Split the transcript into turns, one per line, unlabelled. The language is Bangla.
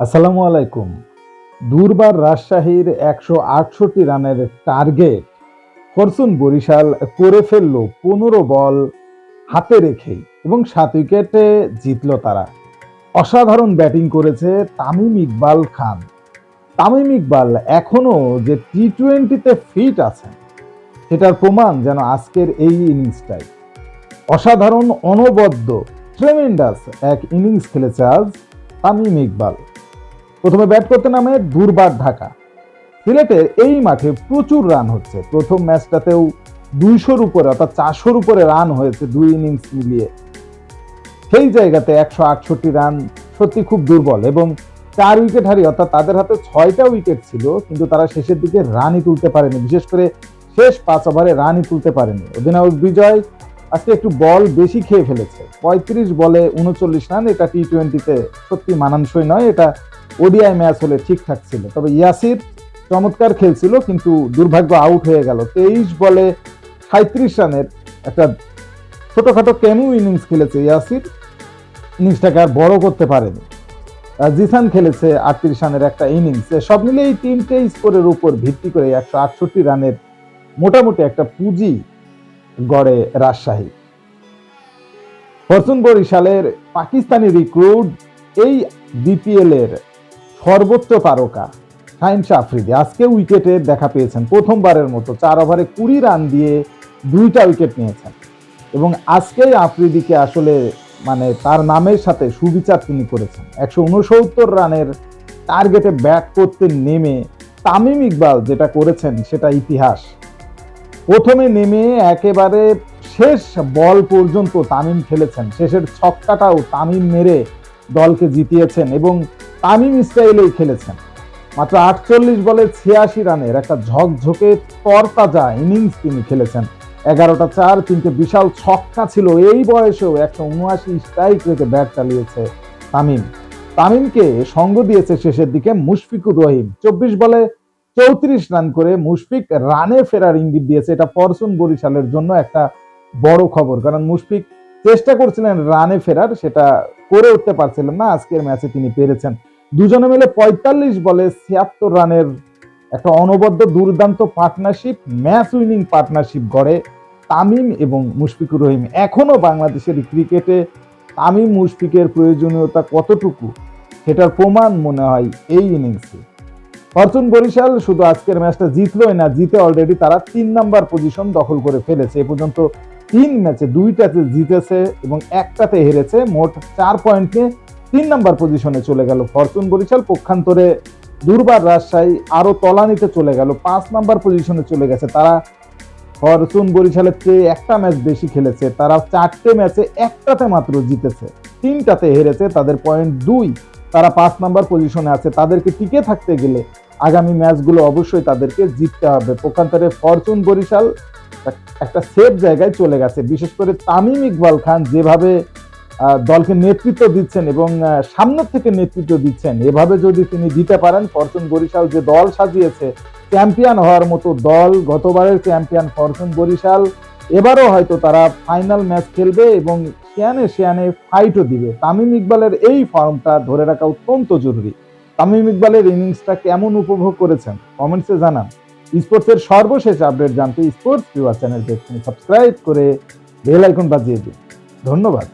আসসালামু আলাইকুম। দুর্বার রাজশাহীর একশো আটষট্টি রানের টার্গেট ফরচুন বরিশাল করে ফেলল পনেরো বল হাতে রেখেই এবং সাত উইকেটে জিতল তারা। অসাধারণ ব্যাটিং করেছে তামিম ইকবাল খান। তামিম ইকবাল এখনও যে টি টোয়েন্টিতে ফিট আছেন, সেটার প্রমাণ যেন আজকের এই ইনিংসটাই। অসাধারণ অনবদ্য ট্রেমেন্ডাস এক ইনিংস খেলেছে আজ তামিম ইকবাল। প্রথমে ব্যাট করতে নামে দুর্বার ঢাকা সিলেটের এই মাঠে প্রচুর রান হচ্ছে। প্রথম ম্যাচটাতেও দুইশোর উপরে অর্থাৎ চারশোর উপরে রান হয়েছে দুই ইনিংস মিলিয়ে। সেই জায়গাতে একশো আটষট্টি রান সত্যি খুব দুর্বল এবং চার উইকেট হারিয়ে অর্থাৎ তাদের হাতে ছয়টা উইকেট ছিল, কিন্তু তারা শেষের দিকে রানই তুলতে পারেনি। বিশেষ করে শেষ পাঁচ ওভারে রানই তুলতে পারেনি। অধিনায়ক বিজয় আজকে একটু বল বেশি খেয়ে ফেলেছে। পঁয়ত্রিশ বলে উনচল্লিশ রান, এটা টি টোয়েন্টিতে সত্যি মানানসই নয়, এটা ওডিআই ম্যাচ হলে ঠিকঠাক ছিল। তবে ইয়াসির চমৎকার খেলছিল, কিন্তু দুর্ভাগ্য আউট হয়ে গেল। তেইশ বলে সাঁত্রিশ রানের একটা ছোটখাটো ক্যানু ইনিংস খেলেছে ইয়াসির। ইনিংসটাকে আর বড় করতে পারেনি। জিসান খেলেছে আটত্রিশ রানের একটা ইনিংস সব মিলে এই তিনটে স্কোরের উপর ভিত্তি করে একশো আটষট্টি রানের মোটামুটি একটা পুঁজি গড়ে রাজশাহী। ফরচুন বরিশালের পাকিস্তানি রিক্রুট এই বিপিএল এর সর্বোচ্চ তারকা শাহিন শাহ আফ্রিদি। আজকে উইকেটে দেখা পেয়েছেন প্রথমবারের মতো, চার ওভারে কুড়ি রান দিয়ে দুইটা উইকেট নিয়েছেন। এবং আজকেই আফ্রিদিকে আসলে মানে তার নামের সাথে সুবিচার তিনি করেছেন। একশো উনসত্তর রানের টার্গেটে ব্যাট করতে নেমে তামিম ইকবাল যেটা করেছেন সেটা ইতিহাস। প্রথমে নেমে একেবারে শেষ বল পর্যন্ত তামিম খেলেছেন। শেষের ছক্কাটাও তামিম মেরে দলকে জিতিয়েছেন এবং তামিম স্টাইলেই খেলেছেন। মাত্র আটচল্লিশ বলে ছিয়াশি রানের একটা ঝকঝকে তরতাজা ইনিংস তিনি খেলেছেন। এগারোটা চার তিনটে বিশাল ছক্কা ছিল। এই বয়সেও একশো উনআশি স্ট্রাইক রেখে ব্যাট চালিয়েছে তামিম। তামিমকে সঙ্গ দিয়েছে শেষের দিকে মুশফিকুর রহিম। চব্বিশ বলে চৌত্রিশ রান করে মুশফিক রানে ফেরার ইঙ্গিত দিয়েছে। এটা ফরচুন বরিশালের জন্য একটা বড় খবর। কারণ মুশফিক চেষ্টা করছিলেন রানে ফেরার, সেটা করে উঠতে পারছিলেন না। আজকের ম্যাচে তিনি পেরেছেন। দুজনে মিলে পঁয়তাল্লিশ বলে ছিয়াত্তর রানের একটা অনবদ্য দুর্দান্ত পার্টনারশিপ ম্যাচ উইনিং পার্টনারশিপ গড়ে তামিম এবং মুশফিকুর রহিম। এখনও বাংলাদেশের ক্রিকেটে তামিম, মুশফিকের প্রয়োজনীয়তা কতটুকু সেটার প্রমাণ মনে হয় এই ইনিংসে ফরচুন বরিশাল শুধু আজকের ম্যাচটা জিতলোই না, জিতে অলরেডি তারা তিন নাম্বার পজিশন দখল করে ফেলেছে। এ পর্যন্ত তিন ম্যাচে দুইটাতে জিতেছে এবং একটাতে হেরেছে। মোট চার পয়েন্ট নিয়ে তিন নাম্বার পজিশনে চলে গেল। ফরচুন বরিশাল পক্ষান্তরে দুর্বার রাজশাহী আরও তলানিতে চলে গেল। পাঁচ নাম্বার পজিশনে চলে গেছে। তারা ফরচুন বরিশালের চেয়ে একটা ম্যাচ বেশি খেলেছে। তারা চারটে ম্যাচে একটাতে মাত্র জিতেছে। তিনটাতে হেরেছে। তাদের পয়েন্ট দুই তারা পাঁচ নাম্বার পজিশনে আছে। তাদেরকে টিকে থাকতে গেলে আগামী ম্যাচগুলো অবশ্যই তাদেরকে জিততে হবে। পক্ষান্তরে ফরচুন বরিশাল একটা সেফ জায়গায় চলে গেছে। বিশেষ করে তামিম ইকবাল খান যেভাবে দলকে নেতৃত্ব দিচ্ছেন এবং সামনের থেকে নেতৃত্ব দিচ্ছেন। এভাবে যদি তিনি দিতে পারেন, ফরচুন বরিশাল যে দল সাজিয়েছে, চ্যাম্পিয়ন হওয়ার মতো দল, গতবারের চ্যাম্পিয়ন ফরচুন বরিশাল, এবারও হয়তো তারা ফাইনাল ম্যাচ খেলবে এবং শিয়ানে শিয়ানে ফাইটও দিবে। তামিম ইকবালের এই ফর্মটা ধরে রাখা অত্যন্ত জরুরি। তামিম ইকবালের ইনিংসটা কেমন উপভোগ করেছেন? কমেন্টসে জানান। স্পোর্টসের সর্বশেষ আপডেট জানতে স্পোর্টস ভিউয়ার চ্যানেলকে সাবস্ক্রাইব করে বেল আইকন বাজিয়ে দিন। ধন্যবাদ।